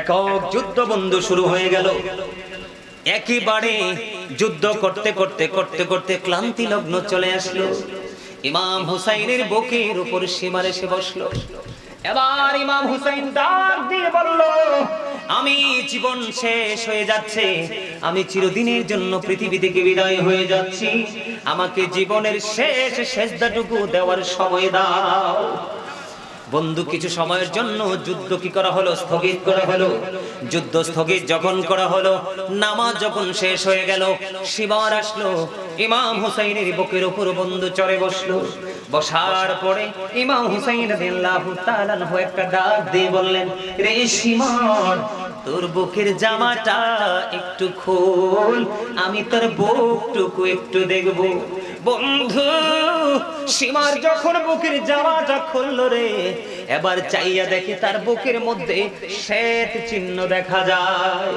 একক যুদ্ধ বন্ধু শুরু হয়ে গেল। একেবারে যুদ্ধ করতে করতে করতে করতে ক্লান্তি লগ্ন চলে আসলো। ইমাম হুসাইনের বুকের উপর সীমার এসে বসল। এবার ইমাম হুসাইন ডাক দিয়ে বলল, আমি জীবন শেষ হয়ে যাচ্ছে। আমি চিরদিনের জন্য পৃথিবী থেকে বিদায় হয়ে যাচ্ছি। আমাকে জীবনের শেষ শেষদাটুকু দেওয়ার সময় দাও। বন্ধু, কিছু সময়ের জন্য যুদ্ধ কি করা হলো? স্থগিত করা হলো। যুদ্ধ স্থগিত যখন করা হলো, নামাজ যখন শেষ হয়ে গেল শিবার আসলো, ইমাম হুসাইনের বুকের উপর বন্ধু চড়ে বসল। বসার পরে ইমাম হুসাইন রাদিয়াল্লাহু তাআলা একটা ডাক দিয়ে বললেন, রে শিমার তোর বুকের জামাটা একটু খোল, আমি তোর বুকটুকু একটু দেখব। বন্ধু, সীমার যখন বুকের জামাটা খুললো রে, এবার চাইয়া দেখি তার বুকের মধ্যে শ্বেত চিহ্ন দেখা যায়।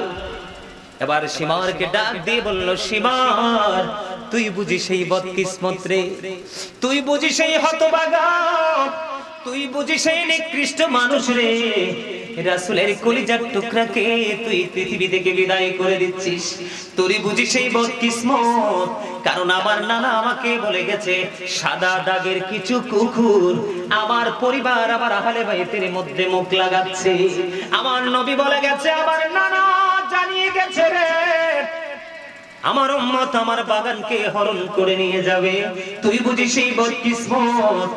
এবার সীমারকে ডাক দিয়ে বলল, সীমার, তুই বুঝি সেই বত্রিসমত রে? তুই বুঝি সেই হতবাগা? তুই বুঝি সেই নিকৃষ্ট মানুষ রে? রাসুলের কলিজার টুকরাকে তুই পৃথিবী থেকে বিদায় করে দিচ্ছিস। তুই বুঝি সেই বদকিসমত, কারণ আমার নানা আমাকে বলে গেছে, সাদা দাগের কিছু কুকুর আমার পরিবার, আমার আহলে বাইতের মধ্যে মুখ লাগাচ্ছে। আমার নবী বলে গেছে, আমার নানা জানিয়ে গেছে রে, আমার উম্মত আমার বাগানকে হরণ করে নিয়ে যাবে। তুই বুঝি সেই বদ বদকিসমত।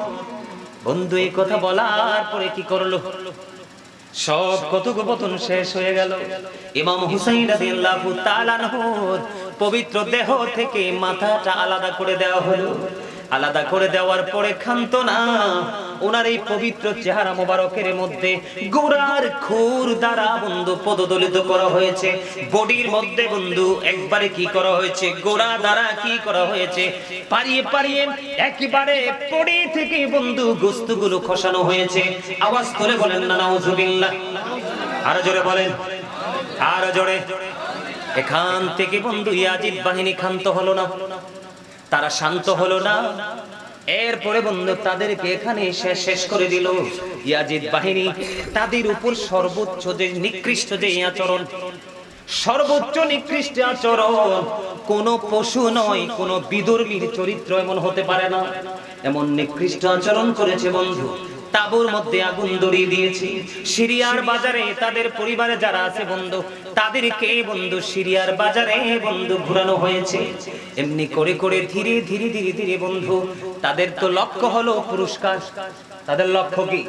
বন্ধু, এই কথা বলার পরে কি করল? সব কথোপকথন শেষ হয়ে গেল। ইমাম হুসাইন রাদিয়াল্লাহু তাআলা পবিত্র দেহ থেকে মাথাটা আলাদা করে দেওয়া হলো। আলাদা করে দেওয়ার পরে খান্ত না ওনার এই পবিত্র চেহারা মোবারকের মধ্যে গোড়ার খুর দ্বারা বন্ধু পদদলিত করা হয়েছে। বডির মধ্যে বন্ধু একবারে কি করা হয়েছে? গোড়া দ্বারা কি করা হয়েছে? পারিয়ে পারিয়ে একেবারে পড়ি থেকে বন্ধু গোস্তগুলো খসানো হয়েছে। আওয়াজ করে বলেন না নাউজুবিল্লাহ আরও জোরে বলেন, আরও জোরে। এখান থেকে বন্ধু ইয়াজিদ বাহিনী ক্ষান্ত হলো না। তারা শান্ত হলো না। এরপরে বন্ধু তাদেরকে এখানে শেষ শেষ করে দিল। ইয়াজিদ বাহিনী, তাদের উপর সর্বোচ্চ যে নিকৃষ্ট যে আচরণ, সর্বোচ্চ নিকৃষ্ট আচরণ, কোন পশু নয়, কোন বিদর্মীর চরিত্র এমন হতে পারে না। এমন নিকৃষ্ট আচরণ করেছে বন্ধু, তাবুর মধ্যে আগুন ধরিয়ে দিয়েছি। সিরিয়ার বাজারে তাদের পরিবারে যারা আছে বন্ধু তাদেরকে বন্ধু? সিরিয়ার বাজারে বন্ধু ঘুরানো হয়েছে। এমনি করে করে ধীরে ধীরে ধীরে ধীরে বন্ধু, তাদের তো লক্ষ্য হলো পুরস্কার। তাদের লক্ষ্য কি?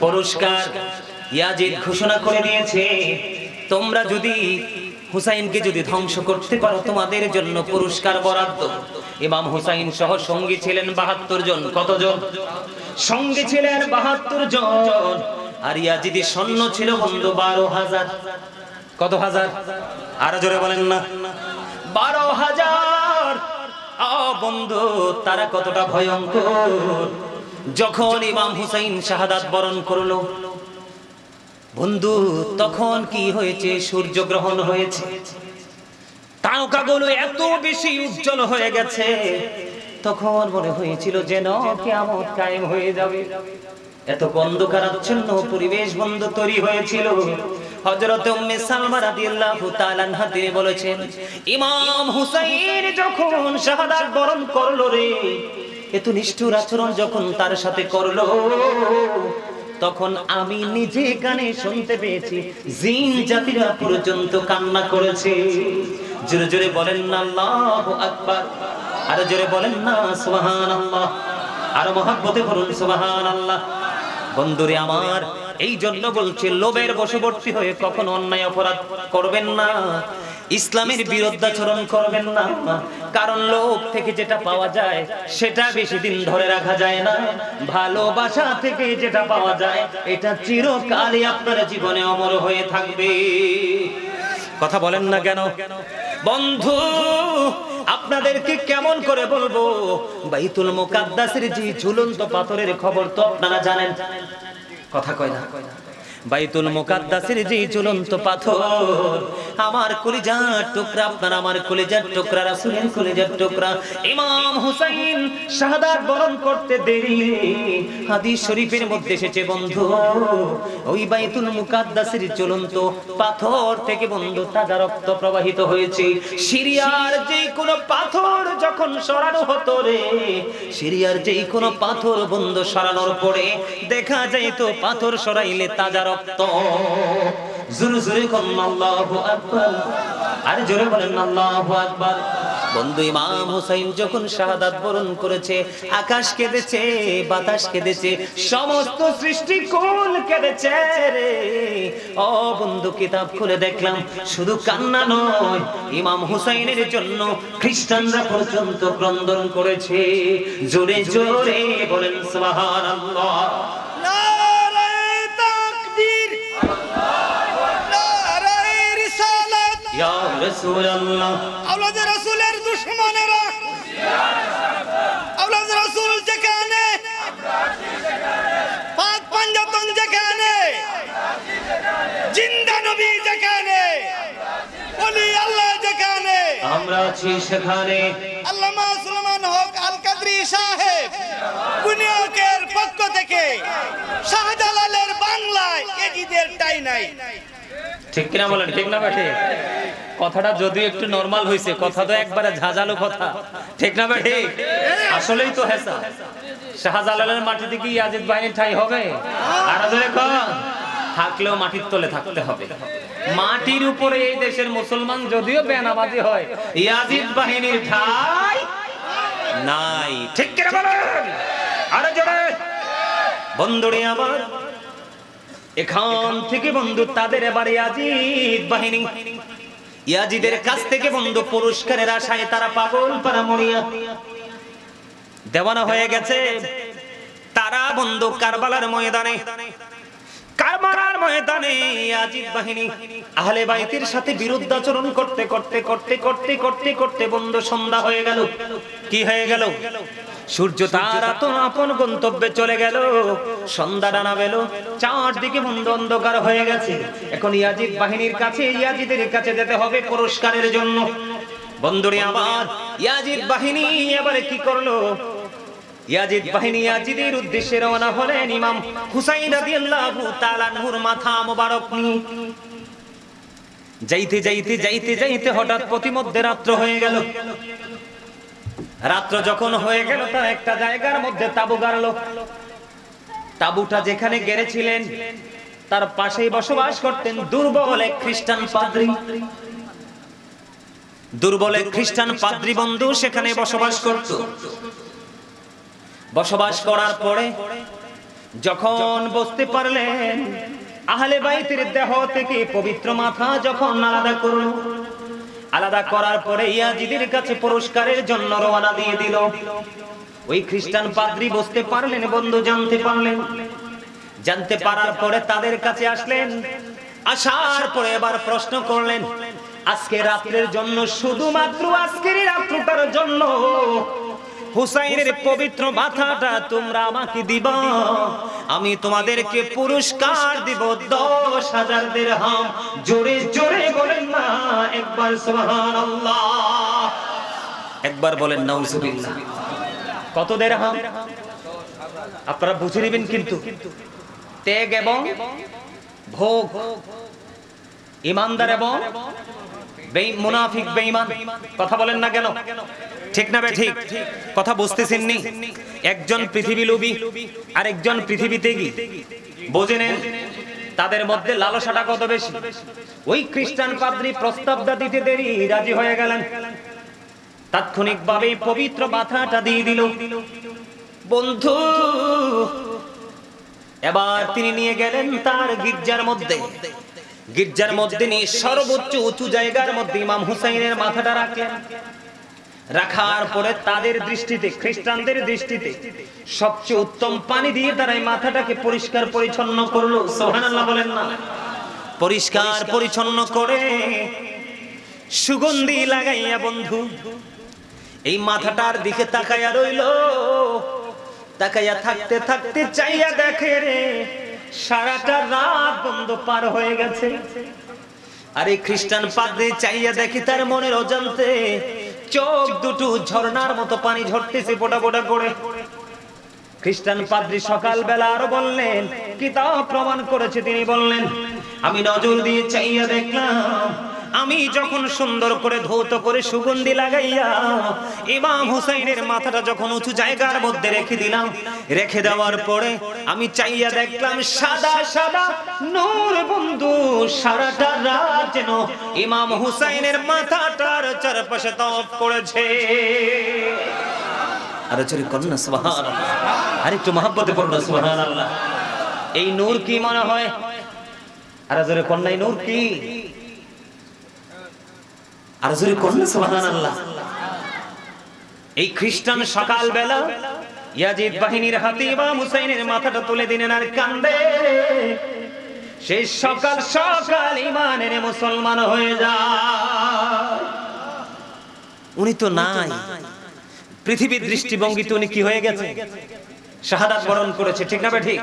পুরস্কার। ইয়াজিদ ঘোষণা করে দিয়েছে, তোমরা যদি হুসাইনকে যদি ধ্বংস করতে পারো, তোমাদের জন্য পুরস্কার বরাদ্দ। ইমাম হুসাইন সহ সঙ্গী ছিলেন বাহাত্তর জন। কতজন? সঙ্গী ছিলেন বাহাত্তর জন। আর ইয়াজিদি সৈন্য ছিল বন্ধু বারো হাজার। কত হাজার? আরও জোরে বলেন না। বারো হাজার। বন্ধু, তারা কতটা ভয়ঙ্কর। যখন ইমাম হুসাইন শাহাদাত বরণ করল, বন্ধু, তখন কি হয়েছে? সূর্য গ্রহণ হয়েছে। তারকাগুলো এত বেশি উজ্জ্বল হয়ে গেছে। তখন মনে হয়েছিল যেন কেমন কায়েম হয়ে যাবে। এত অন্ধকারাচ্ছন্ন পরিবেশ বন্ধ তৈরি হয়েছিল। হযরত উম্মে সালমা রাদিয়াল্লাহু তাআলা আনহা তিনি বলেছেন, ইমাম হুসাইন যখন শাহাদাত বরণ করল রে এত নিষ্ঠুর আচরণ যখন তার সাথে করল, তখন আমি নিজে কানে শুনতে পেয়েছি, জিন জাতিরা পর্যন্ত কান্না করেছে। জোরে জোরে বলেন না, আল্লাহু আকবার। আর জোরে বলেন না, সুবহানাল্লাহ। আর মহাব্বতে বলুন সুবহানাল্লাহ। বন্ধুরে আমার এই জন্য বলছে, লোভের বশবর্তী হয়ে কখনো অন্যায় অপরাধ করবেন না। ইসলামের বিরুদ্ধাচরণ করবেন না। কারণ লোক থেকে যেটা পাওয়া যায়, সেটা বেশি দিন ধরে রাখা যায় না। ভালোবাসা থেকে যেটা পাওয়া যায়, এটা চিরকালই আপনার জীবনে অমর হয়ে থাকবে। কথা বলেন না কেন? বন্ধু আপনাদেরকে কেমন করে বলব? বাইতুল মুকাদ্দাসের যে ঝুলন্ত পাথরের খবর তো আপনারা জানেন। কথা কয় না। বাইতুল মুকাদ্দাসের যে ঝুলন্ত পাথর, আমার কলিজার টুকরা, আপনার আমার কলিজার টুকরা, রাসূলের কলিজার টুকরা। ইমাম হুসাইন শাহাদাত বরণ করতে দেরি, হাদিস শরীফের মধ্যে এসেছে, বন্ধু। ওই বাইতুল মুকাদ্দাসের ঝুলন্ত পাথর থেকে বন্ধু, তাজা রক্ত প্রবাহিত হয়েছে। সিরিয়ার যে কোন পাথর যখন সরানো হতো রে, সিরিয়ার যে কোন পাথর বন্ধু সরানোর পরে দেখা যায় তো পাথর সরাইলে তাজা রক্ত। আর জোরে বলেন বন্ধু ইমাম হুসাইন যখন শাহাদাত বরণ করেছে, আকাশ কেঁদেছে, বাতাস কেঁদেছে, সমস্ত সৃষ্টি কুল কেঁদেছে রে? ও বন্ধু, কিতাব খুলে দেখলাম, শুধু কান্না নয়, ইমাম হুসাইনের জন্য খ্রিস্টানরা পর্যন্ত ক্রন্দন করেছে। জোরে জোরে বলেন সুবহানাল্লাহ। ইয়া রাসূলুল্লাহ। আওলাদ রাসূলের দুশমনেরা। আওলাদ রাসূল যেখানে। পাক পাঞ্জাতন যেখানে। জিন্দা নবী যেখানে। ওলি আল্লাহ যেখানে। আমরা আছি সেখানে। সাহেব বুনিয়াকের পক্ষ থেকে শাহজালালের বাংলায় নাই। ঠিক কিনা বলেন, ঠিক না বেঠে? কথাটা যদিও একটু নরমাল কথা তো একবারে ঝাঁঝালো কথা। ঠিক না বেঠে? আসলেই তো হেসা। শাহজালালের মাটিতে কি ইয়াজিদ ঠাই হবে। আর থাকলেও মাটির তলে থাকতে হবে। মাটির উপরে এই দেশের মুসলমান যদিও বেনাবাজি হয়, ইয়াজিদ বাহিনীর ঠাই নাই। ঠিক কিনা বলেন? আরে জোরে। বন্ধুরে আমার, এখান থেকে বন্ধু তাদের এবারে ইয়াজিদ বাহিনী। ইয়াজিদের কাছ থেকে বন্ধু পুরস্কারের আশায় তারা পাগল পারা মরিয়া। দেওয়ানা হয়ে গেছে। তারা বন্ধু কারবালার ময়দানে। কারবালার ময়দানে ইয়াজিদ বাহিনী। আহলে বাইতের সাথে বিরুদ্ধাচরণ করতে করতে করতে করতে করতে করতে বন্ধু সন্ধ্যা হয়ে গেল। কি হয়ে গেল? সূর্য তারা তো আপন গন্তব্যে চলে গেল। সন্ধ্যা ডানা বেল, চারদিকে বন্ধ অন্ধকার হয়ে গেছে। এখন ইয়াজিদ বাহিনীর কাছে, ইয়াজিদের কাছে যেতে হবে পুরস্কারের জন্য। বন্ধুরে আবার ইয়াজিদ বাহিনী এবারে কি করল? ইয়াজিদ বাহিনী ইয়াজিদের উদ্দেশ্যে রওনা হলেন ইমাম হুসাইন রাদিয়াল্লাহু তাআলা মাথা মোবারক নিয়ে। যাইতে যাইতে যাইতে যাইতে হঠাৎ প্রতিমধ্যে রাত্র হয়ে গেল। রাত্র যখন হয়ে গেল তার একটা জায়গার মধ্যে তাবু গাড়লো। তাবুটা যেখানে গেড়েছিলেন, তার পাশেই বসবাস করতেন দুর্বল এক খ্রিস্টান পাদ্রী। দুর্বল এক খ্রিস্টান পাদ্রী বন্ধু সেখানে বসবাস করত। বসবাস করার পরে যখন বসতে পারলেন আহলে বাইতের দেহ থেকে পবিত্র মাথা যখন আলাদা করল, আলাদা করার পরে ইয়াজিদের কাছে পুরস্কারের জন্য রওনা দিয়ে দিল। ওই খ্রিস্টান পাদ্রী বুঝতে পারলেন, বন্ধু জানতে পারলেন। জানতে পারার পরে তাদের কাছে আসলেন। আসার পরে এবার প্রশ্ন করলেন, আজকে রাত্রের জন্য শুধুমাত্র আজকের রাত্রটার জন্য হুসাইনের পবিত্র মাথাটা তোমরা আমাকে দিবা? আমি তোমাদেরকে পুরস্কার দিব দশ হাজার দেড়হাম। জোরে জোরে বলেন না, একবার সুবহানাল্লাহ। একবার বলেন, নাউজুবিল্লাহ। কত দেড়হাম? আপনারা বুঝে নেবেন কিন্তু। ত্যাগ এবং ভোগ। ইমানদার এবং মুনাফিক, বেঈমান। কথা বলেন না কেন? ঠিক না বে ঠিক কথা বুঝতেছেন নি একজন পৃথিবী লোভী আর একজন পৃথিবীতে কি বোঝে নেন তাদের মধ্যে লালসাটা কত বেশি? ওই খ্রিস্টান পাদ্রী প্রস্তাবটা দিতে দেরি রাজি হয়ে গেলেন। তাৎক্ষণিক ভাবে পবিত্র মাথাটা দিয়ে দিল। বন্ধু এবার তিনি নিয়ে গেলেন তার গির্জার মধ্যে। গির্জার মধ্যে নিয়ে সর্বোচ্চ উঁচু জায়গার মধ্যে ইমাম হুসাইনের মাথাটা রাখলেন। রাখার পরে তাদের দৃষ্টিতে খ্রিস্টানদের দৃষ্টিতে সবচেয়ে উত্তম পানি দিয়ে তারা এই মাথাটাকে পরিষ্কার পরিচ্ছন্ন করল। সোহানাল্লাহ বলেন না। পরিষ্কার পরিচ্ছন্ন করে সুগন্ধি লাগাইয়া বন্ধু এই মাথাটার দিকে তাকাইয়া রইল। তাকাইয়া থাকতে থাকতে চাইয়া দেখে রে সারাটা রাত বন্ধ পার হয়ে গেছে। আর এই খ্রিস্টান পাদ্রি চাইয়া দেখি তার মনের অজান্তে চোখ দুটো ঝর্ণার মতো পানি ঝরতেছে ফোটা ফোটা করে। খ্রিস্টান পাদ্রি সকালবেলা আরও বললেন, কিতাব প্রমাণ করেছে, তিনি বললেন, আমি নজর দিয়ে চাইয়া দেখলাম আমি যখন সুন্দর করে ধৌত করে সুগন্ধি লাগাইয়া ইমাম হুসাইনের মাথাটা যখন উঁচু জায়গার মধ্যে রেখে দিলাম, রেখে দেওয়ার পরে আমি চাইয়া দেখলাম সাদা সাদা নূর বন্ধু, সারাটা রাত যেন ইমাম হুসাইনের মাথাটার চারপাশে তপ করেছে। আরও করুন না মহাব্বতে এই নূর কি মনে হয়? আর জোরে কন্যাই নূর কি? এই খ্রিস্টান ইয়াজিদ বাহিনীর হুসাইনের মাথাটা তুলে আর কান্দে। সকাল সকাল ইমানের মুসলমান হয়ে উনি তো নাই। পৃথিবীর দৃষ্টিভঙ্গিতে উনি কি হয়ে গেছে? শাহাদাত বরণ করেছে, ঠিক না বে ঠিক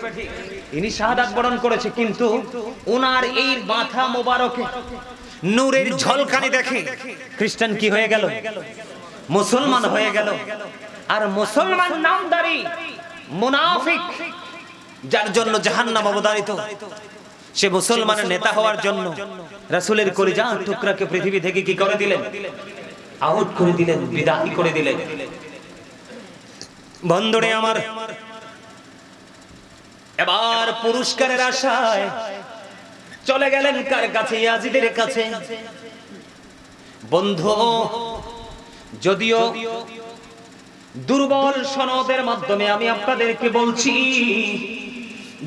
ইনি শাহাদাত বরণ করেছে, কিন্তু ওনার এই মাথা মোবারকে নূরের ঝলকানি দেখে। খ্রিস্টান কি হয়ে গেল? মুসলমান হয়ে গেল। আর মুসলমান নামদারি, মুনাফিক, যার জন্য জাহান্নাম অবদারিত সে মুসলমানের নেতা হওয়ার জন্য রাসূলের কলিজা টুকরাকে পৃথিবী থেকে কি করে দিলেন? আউট করে দিলেন, বিদায় করে দিলেন। বন্ধুরে আমার, এবার পুরস্কারের আশায় চলে গেলেন কার কাছে? ইয়াজিদের কাছে। বন্ধু যদিও দুর্বল সনদের মাধ্যমে আমি আপনাদেরকে বলছি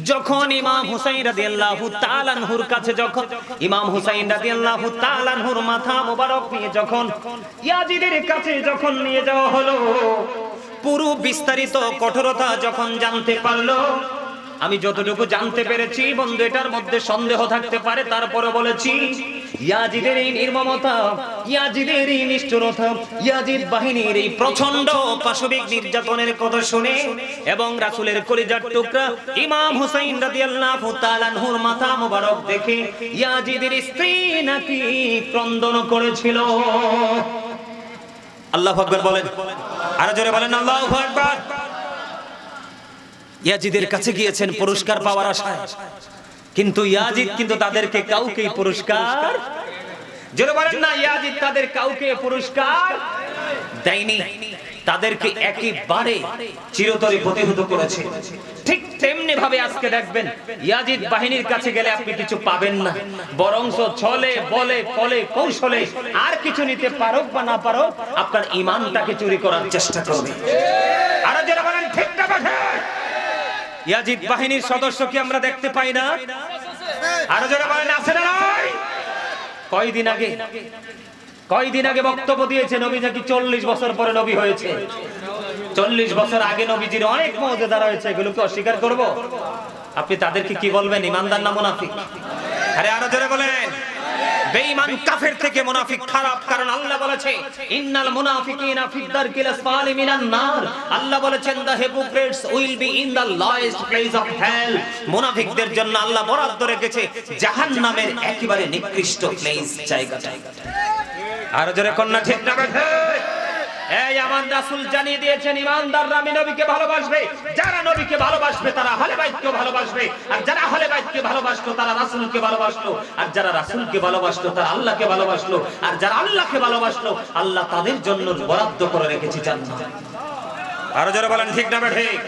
যখন ইমাম হুসাইন রাদিয়াল্লাহু তাআলা আনহুর কাছে যখন ইমাম হুসাইন রাদিয়াল্লাহু তাআলা আনহুর মাথা মোবারক নিয়ে যখন ইয়াজিদের কাছে যখন নিয়ে যাওয়া হলো পুরো বিস্তারিত কঠোরতা যখন জানতে পারল আমি যতটুকু জানতে পেরেছি, বন্ধু, এটার মধ্যে সন্দেহ থাকতে পারে তারপরে বলেছি, ইয়াজিদের এই নির্মমতা, ইয়াজিদের এই নিষ্ঠুরতা, ইয়াজিদ বাহিনীর এই প্রচণ্ড পাশবিক নির্যাতনের কথা শুনে এবং রাসূলের কলিজার টুকরা ইমাম হুসাইন মাথা মোবারক দেখে ইয়াজিদের স্ত্রী নাকি ক্রন্দন করেছিল। আল্লাহু আকবার বলেন। আরও জোরে বলেন, আল্লাহু ইয়াজিদের কাছে গিয়েছেন পুরস্কার পাওয়ার আশায়। কিন্তু ইয়াজিদ কিন্তু তাদেরকে কাউকে পুরস্কার জোরে বলেন না ইয়াজিদ তাদের কাউকে পুরস্কার দেয়নি। তাদেরকে একেবারে চিরতরে প্রতিহত করেছে। ঠিক তেমনি ভাবে আজকে দেখবেন ইয়াজিদ বাহিনীর কাছে গেলে আপনি কিছু পাবেন না। বরংস ছলে বলে কৌশলে আর কিছু নিতে পারুক বা না পারুক আপনার ইমানটাকে চুরি করার চেষ্টা করবে। আরও যারা বলেন ঠিক না বাঠে ইয়াজিদ বাহিনীর সদস্যকে আমরা দেখতে পাই না। আরও যারা বলেন, আছে না নাই কয়দিন আগে কয়দিন আগে বক্তব্য দিয়েছে নবী, নাকি চল্লিশ বছর পরে নবী হয়েছে? চল্লিশ বছর আগে নবীজির অনেক মর্যাদা রয়েছে, এগুলোকে অস্বীকার করব। আপনি তাদেরকে কি বলবেন? ইমানদার না মুনাফিক? আরে আরও জোরে বলেন। বেঈমান কাফের থেকে মুনাফিক খারাপ, কারণ আল্লাহ বলেছে, ইন্নাল মুনাফিকিনা ফিদ দারকিল আসফালি মিনান নার। আল্লাহ বলেছেন the hypocrites will be in the lowest place of hell. মুনাফিকদের জন্য আল্লাহ বরাদ্দ রেখেছে জাহান্নামের একেবারে নিকৃষ্ট প্লেস জায়গা আর জোরে কন্যা, ঠিক না? বেঠে এই আমার রাসূল জানিয়ে দিয়েছেন, ইমানদাররা আমি নবীকে ভালোবাসবে। যারা নবীকে ভালোবাসবে, তারা আহলে বাইতকে ভালোবাসবে। আর যারা আহলে বাইতকে ভালোবাসলো তারা রাসূলকে ভালোবাসলো আর যারা রাসূলকে ভালোবাসলো তারা আল্লাহকে ভালোবাসলো। আর যারা আল্লাহকে ভালোবাসলো, আল্লাহ তাদের জন্য বরাদ্দ করে রেখেছি জান্নাত। আরও যারা বলেন, ঠিক না ঠিক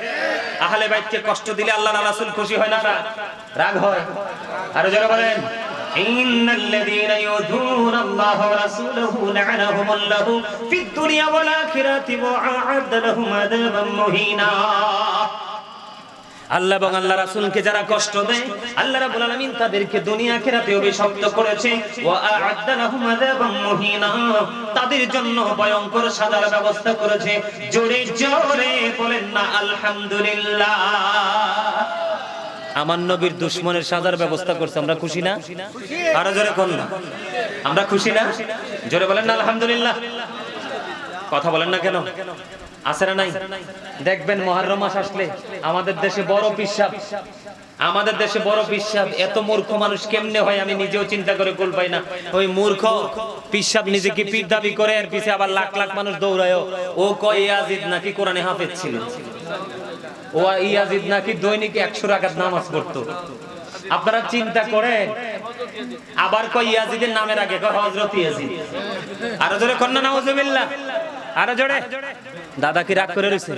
আহলে বাইতকে কষ্ট দিলে আল্লাহ রাসূল খুশি হয় না রাগ? হয়। আরও যারা বলেন। إن الذين يؤذون الله ورسوله لعنهم الله في الدنيا والآخرة وأعد لهم عذابا مهينا আল্লাহ এবং আল্লাহ রাসূলকে যারা কষ্ট দেয় আল্লাহ রাব্বুল আলামিন তাদেরকে দুনিয়া আখিরাতে অভিশপ্ত করেছে ওয়া আ'আদ্দা লাহুম আযাবাম মুহিনা তাদের জন্য ভয়ঙ্কর সাজার ব্যবস্থা করেছে জোরে জোরে বলেন না আলহামদুলিল্লাহ আমার নবীর দুশ্মনের সাজার ব্যবস্থা করছে, আমরা খুশি না? আরও জোরে কোন না? আমরা খুশি না? জোরে বলেন না, আলহামদুলিল্লাহ। কথা বলেন না কেন? আছে নাই? দেখবেন মহরম মাস আসলে আমাদের দেশে বড় পিসাব। আমাদের দেশে বড় পিসাব। এত মূর্খ মানুষ কেমনে হয় আমি নিজেও চিন্তা করে কুল পাই না। ওই মূর্খ পিসাব নিজেকে পীর দাবি করে আর পিছে আবার লাখ লাখ মানুষ দৌড়ায় ও কয় ইয়াজিদ নাকি কোরআনে হাফেজ ছিল? ও ইয়াজিদ নাকি দৈনিক একশো রাকাত নামাজ পড়তো। আপনারা চিন্তা করেন, আবার কয় ইয়াজিদের নামের আগে? কয় হযরত ইয়াজিদ। আরও জোরে কন্যা নাউজুবিল্লাহ আরও জোরে। দাদা কি রাগ করে রয়েছে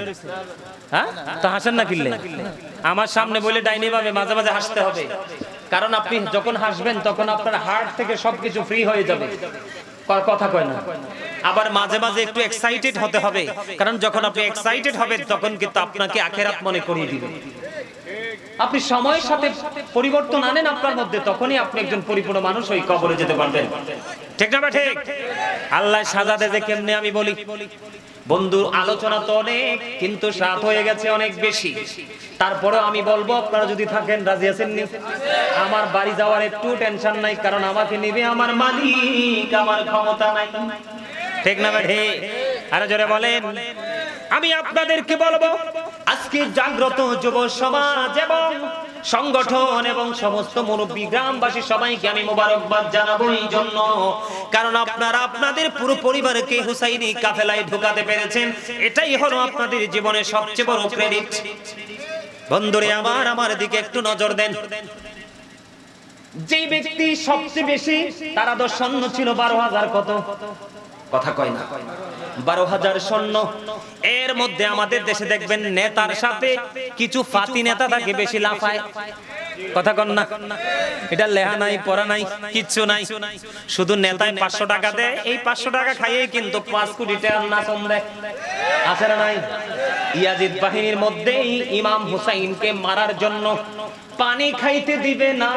হ্যাঁ? তো হাসেন না কিনলে আমার সামনে বলে ডাইনি ভাবে মাঝে মাঝে হাসতে হবে। কারণ আপনি যখন হাসবেন, তখন আপনার হার্ট থেকে সবকিছু ফ্রি হয়ে যাবে। কথা কয় না। আবার মাঝে মাঝে একটু এক্সাইটেড হতে হবে। কারণ যখন আপনি এক্সাইটেড হবেন তখন কিন্তু আপনাকে আখেরাত মনে করিয়ে দিবে। আপনি সময়ের সাথে পরিবর্তন আনেন আপনার মধ্যে তখনই আপনি একজন পরিপূর্ণ মানুষ ওই কবরে যেতে পারবেন। ঠিক না ঠিক? আল্লাহ সাজা দেবে যে কেমনে আমি বলি? বন্ধুর আলোচনা তো অনেক, কিন্তু সাত হয়ে গেছে অনেক বেশি। তারপরে আমি বলব, আপনারা যদি থাকেন, রাজি আছেন আমার বাড়ি যাওয়ার একটু টেনশন নাই, কারণ আমাকে নিবে আমার মালিক, আমার ক্ষমতা নাই। ঠিক না আরে আরও জোরে বলেন। আমি আপনাদেরকে বলব, আজকে জাগ্রত যুব সমাজ এবং সংগঠন এবং সমস্ত মুরব্বী গ্রামবাসী সবাইকে আমি মোবারকবাদ জানাব এই জন্য। কারণ আপনারা আপনাদের পুরো পরিবারকে হুসাইনি কাফেলায় ঢোকাতে পেরেছেন। এটাই হলো আপনাদের জীবনের সবচেয়ে বড় ক্রেডিট বন্ধুরে, আমার আমার দিকে একটু নজর দেন। যে ব্যক্তি সবচেয়ে বেশি তার আদর স্বর্ণ ছিল বারো হাজার কত? কথা কয় না। বারো হাজার স্বর্ণ। এর মধ্যে আমাদের দেশে দেখবেন নেতার সাথে কিছু ফাতি নেতা থাকে, বেশি লাফায়। কথা কন না। এটা লেহা নাই, পড়া নাই, কিচ্ছু নাই। শুধু নেতায় পাঁচশো টাকা দেয়, এই পাঁচশো টাকা খাইয়ে কিন্তু পাঁচ কোটি টাকার নাচন দেয়। আছে না নাই? ইয়াজিদ বাহিনীর মধ্যেই ইমাম হুসাইনকে মারার জন্য পানি খাইতে দিবে না।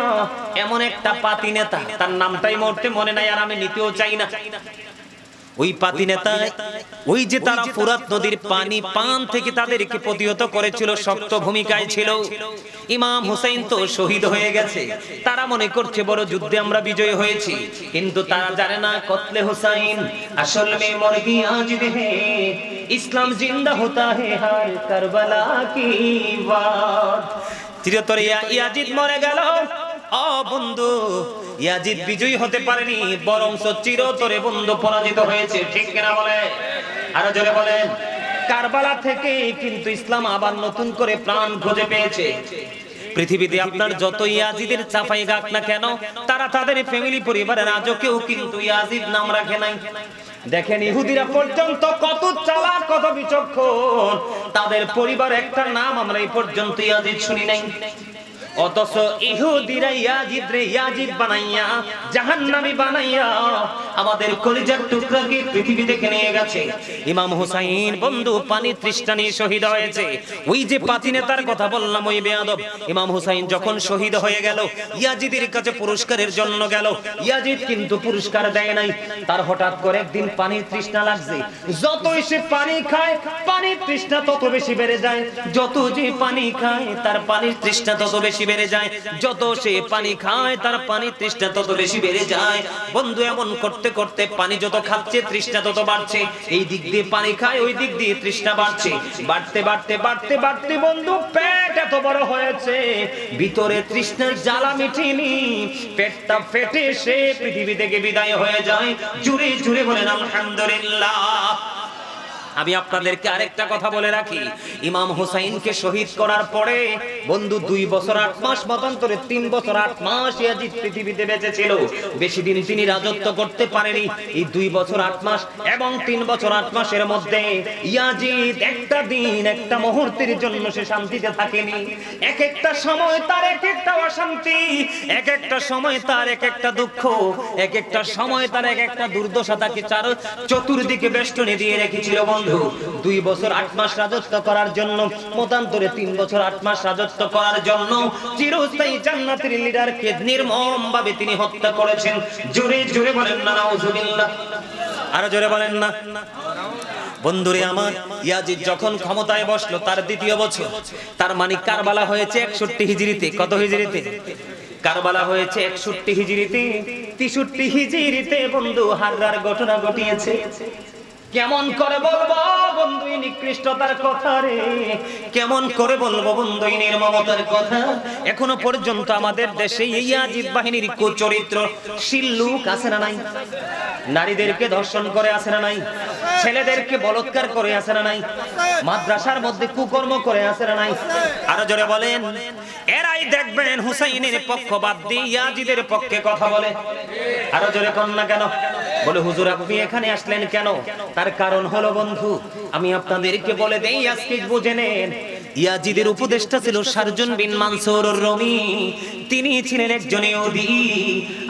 এমন একটা পাতি নেতা, তার নামটাই মুহূর্তে মনে নাই আর আমি নিতেও চাই না। ওই পাতি নেতা, ওই যে তারা ফুরাত নদীর পানি পান থেকে তাদেরকে প্রতিহত করেছিল, শক্ত ভূমিকায় ছিল। ইমাম হুসাইন তো শহীদ হয়ে গেছে। তারা মনে করছে বড় যুদ্ধে আমরা বিজয় হয়েছি। কিন্তু তারা জানে না, কতলে হুসাইন আসল মে ইসলাম জিন্দা হতা হে হার কারবালা কি বাত চিরতর ইয়াজিদ মরে গেল। ও বন্ধু ইয়াজিদ বিজয়ী হতে পারেনি বরং চিরতরে বন্ধু পরাজিত হয়েছে। ঠিক কিনা বলে? আরও জোরে বলেন। কারবালা থেকে কিন্তু ইসলাম আবার নতুন করে প্রাণ খুঁজে পেয়েছে। পৃথিবীতে আপনার যত ইয়াজিদের চাপাই গাক না কেন তারা তাদের ফ্যামিলি পরিবারের আজও কেউ কিন্তু ইয়াজিদ নাম রাখে নাই। দেখেন ইহুদিরা পর্যন্ত কত চালাক, কত বিচক্ষণ। তাদের পরিবার একটা নাম আমরা এই পর্যন্ত ইয়াজিদ শুনি নাই। অথচ ইহুদিরা ইয়াজিদ রে ইয়াজিদ বানাইয়া, জাহান্নামী বানাইয়া আমাদের কলিজার টুকরাকে পৃথিবী থেকে নিয়ে গেছে। ইমাম হুসাইন বন্ধু, পানি তৃষ্ণা নিয়ে শহীদ হয়েছে। ওই যে পাতি নেতার কথা বললাম, ওই বেয়াদব। ইমাম হুসাইন যখন শহীদ হয়ে গেল, ইয়াজিদের কাছে পুরস্কারের জন্য গেল। ইয়াজিদ কিন্তু পুরস্কার দেয় নাই। তার হঠাৎ করে একদিন পানির তৃষ্ণা লাগছে। যতই সে পানি খায় পানির তৃষ্ণা তত বেশি বেড়ে যায়। যত যে পানি খায়, তার পানির তৃষ্ণা তত বেশি বেড়ে যায়। যত সে পানি খায়, তার পানির তৃষ্ণা তত বেশি বেড়ে যায়। বন্ধু, এমন করতে করতে পানি যত খাচ্ছে, তৃষ্ণা তত বাড়ছে। এই দিক দিয়ে পানি খায়, ওই দিক দিয়ে তৃষ্ণা বাড়ছে। বাড়তে বাড়তে বাড়তে বাড়তে বন্ধু, পেট এত বড় হয়েছে। ভিতরে তৃষ্ণার জ্বালা মিটিনি। পেটটা ফেটে সে পৃথিবী থেকে বিদায় হয়ে যায়। জুড়ে জুড়ে বলেন, আলহামদুলিল্লাহ। আমি আপনাদেরকে আরেকটা কথা বলে রাখি। ইমাম হুসাইনকে শহীদ করার পরে বন্ধু দুই বছর, আট মাস, মতান্তরে তিন বছর, আট মাস ইয়াজিদ পৃথিবীতে বেঁচে ছিল বেশি দিন তিনি রাজত্ব করতে পারেনি। এই দুই বছর, আট মাস এবং তিন বছর, আট মাসের মধ্যে ইয়াজিদ একটা দিন, একটা মুহূর্তের জন্য সে শান্তিতে থাকেনি। এক একটা সময় তার এক একটা অশান্তি, এক একটা সময় তার এক একটা দুঃখ, এক একটা সময় তার এক একটা দুর্দশা তাকে চার চতুর্দিকে বেষ্টনী দিয়ে রেখেছিল বন্ধু। দুই বছর আট মাস রাজত্ব করার জন্য, মতান্তরে তিন বছর আট মাস রাজত্ব করার জন্য চিরস্থায়ী জান্নাতের লিডারকে নির্মম ভাবে তিনি হত্যা করেছেন। জোরে জোরে বলেন না, নাউজুবিল্লাহ। আরও জোরে বলেন না। বন্ধুরে আমার, ইয়াজিদ যখন ক্ষমতায় বসল, তার দ্বিতীয় বছর, তার মানে কারবালা হয়েছে একষট্টি হিজড়িতে। কত হিজড়িতে? কারবালা হয়েছে একষট্টি হিজড়িতে। তেষট্টি হিজড়িতে বন্ধু হাররার ঘটনা ঘটিয়েছে। কেমন করে বলব বন্ধু, এই নিকৃষ্টতার কথা রে? কেমন করে বলব বন্ধু, এই নির্মমতার কথা? এখনও পর্যন্ত আমাদের দেশে এই আজিদ বাহিনীর কুচরিত্র শিল্লুক আছে না নাই? নারীদেরকে ধর্ষণ করে আছে না নাই? ছেলেদেরকে বলৎকার করে আছে না নাই? মাদ্রাসার মধ্যে কুকর্ম করে আছে না নাই? আরও জোরে বলেন। এরাই দেখবেন হুসাইনের পক্ষ বাদ দিয়ে ইয়াজিদের পক্ষে কথা বলে। আরও জোরে কন না কেন? বলে, হুজুর, আপনি এখানে আসলেন কেন? তার কারণ হলো, বন্ধু, আমি আপনাদেরকে বলে দেই, আজকে বুঝে নেন, ইয়াজিদের উপদেষ্টা ছিল সার্জন বিন মানসুর রমি। তিনি ছিলেন একজন ইহুদি।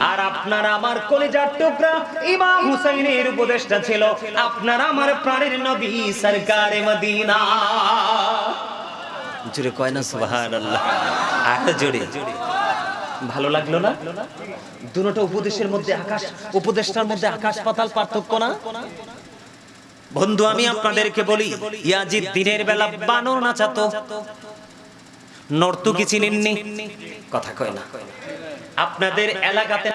আর আপনার আমার কলেজার টুকরা ইমাম হুসাইনের উপদেষ্টা ছিল। আপনার আমার প্রাণের নবী সরকারে মদিনা। জোরে কয় না, সুবহানাল্লাহ। আর জোরে। ভালো লাগল না? দুটো উপদেশের মধ্যে আকাশ উপদেশটার মধ্যে আকাশ পাতাল পার্থক্য না? বন্ধু, আমি আপনাদেরকে বলি, ইয়াজিদ দিনের বেলা বানর নাচাতো। নর্তকী চিনেননি? কথা কয় না। আপনাদের এলাকাতে